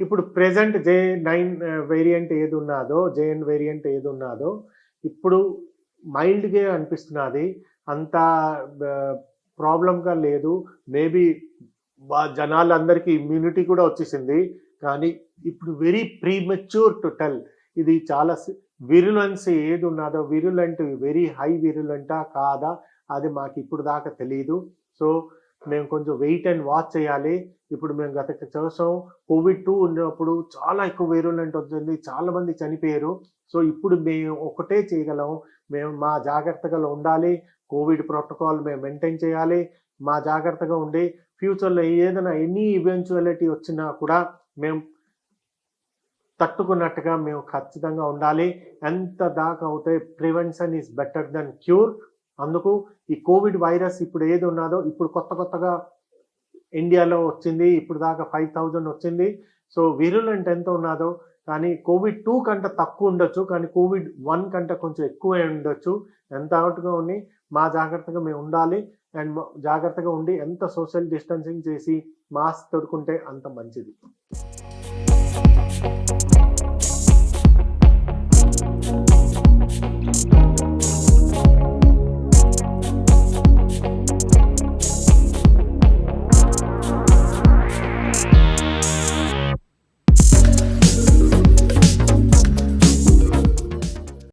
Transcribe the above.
ఇప్పుడు ప్రెసెంట్ జే nine variant ఏది ఉన్నదో జేఎన్ వేరియంట్ ఏది ఉన్నదో ఇప్పుడు మైల్డ్గా అనిపిస్తున్నది. అంత uh, ప్రాబ్లంగా లేదు. మేబీ జనాలందరికీ ఇమ్యూనిటీ కూడా వచ్చేసింది. కానీ ఇప్పుడు వెరీ ప్రీమెచ్యూర్ టు టెల్ ఇది చాలా విరులెన్స్ ఏది ఉన్నదో విరులెంట్ వెరీ హై విరులెంటా కాదా? అది మాకు ఇప్పుడు దాకా తెలియదు సో మేము కొంచెం వెయిట్ అండ్ వాచ్ చేయాలి. ఇప్పుడు మేము గత సంవత్సరం కోవిడ్ టూ ఉన్నప్పుడు చాలా ఎక్కువ వేరులెంట్ వచ్చింది చాలా మంది చనిపోయారు. సో ఇప్పుడు మేము ఒకటే చేయగలం. మేము మా జాగ్రత్తగా ఉండాలి. కోవిడ్ ప్రోటోకాల్ మేము మెయింటైన్ చేయాలి. మా జాగ్రత్తగా ఉండి ఫ్యూచర్లో ఏదైనా ఎనీ ఈవెన్చువాలిటీ వచ్చినా కూడా మేము తట్టుకున్నట్టుగా మేము ఖచ్చితంగా ఉండాలి. ఎంత దాకా అవుతే prevention is better than cure. అందుకు ఈ కోవిడ్ వైరస్ ఇప్పుడు ఏది ఉన్నదో ఇప్పుడు కొత్త కొత్తగా ఇండియాలో వచ్చింది ఇప్పుడు దాకా ఫైవ్ థౌజండ్ వచ్చింది. సో విరులెంట్ ఎంత ఉన్నదో కానీ కోవిడ్ టూ కంటే తక్కువ ఉండొచ్చు కానీ కోవిడ్ వన్ కంటే కొంచెం ఎక్కువే ఉండొచ్చు. ఎంత అవుట్గా ఉండి మా జాగ్రత్తగా మేము ఉండాలి. అండ్ జాగ్రత్తగా ఉండి ఎంత సోషల్ డిస్టెన్సింగ్ చేసి మాస్క్ తొడుకుంటే అంత మంచిది.